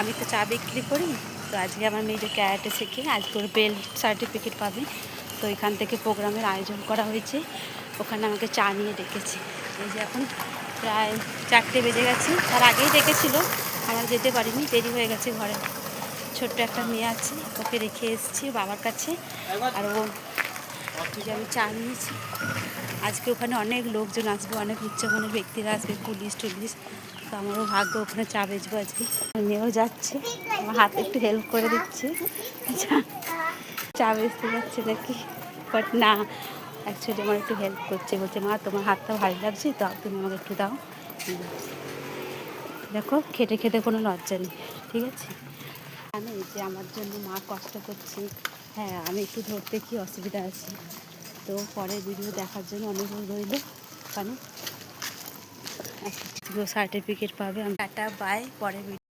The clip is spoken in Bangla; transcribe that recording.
আমি তো চা বিক্রি করি, তো আজকে আমার মেয়ে যে ক্যারাটে শেখে আজকে ওর বেল্ট সার্টিফিকেট পাবে। তো এখান থেকে প্রোগ্রামের আয়োজন করা হয়েছে, ওখানে আমাকে চা নিয়ে ডেকেছে। এই যে এখন প্রায় চারটে বেজে গেছে, তার আগেই ডেকেছিল, আমার যেতে পারিনি, দেরি হয়ে গেছে ঘরে। ছোট্ট একটা মেয়ে আছে, ওকে রেখে এসেছি বাবার কাছে, আর ও যে আমি চা নিয়েছি। আজকে ওখানে অনেক লোকজন আসবে, অনেক উচ্চমানের ব্যক্তিরা আসবে, পুলিশ টুলিশ। তো আমারও ভাগ্য ওখানে চা বেচবো আজকে। মেয়েও যাচ্ছে, আমার হাতে একটু হেল্প করে দিচ্ছে। চা- বেচতে যাচ্ছে নাকি? বাট না অ্যাকচুয়ালি আমার একটু হেল্প করছে, বলছে, মা, তোমার হাতটা ভালো লাগছে তো তুমি আমাকে একটু দাও। দেখো খেটে খেতে কোনো লজ্জা নেই, ঠিক আছে? জানে যে আমার জন্য মা কষ্ট করছে। হ্যাঁ আমি একটু ধরতে কি অসুবিধা আছে? তো পরের ভিডিও দেখার জন্য অনুরোধ রইল। কেন সার্টিফিকেট পাবে। আমি টাটা বাই পরের ভিডিও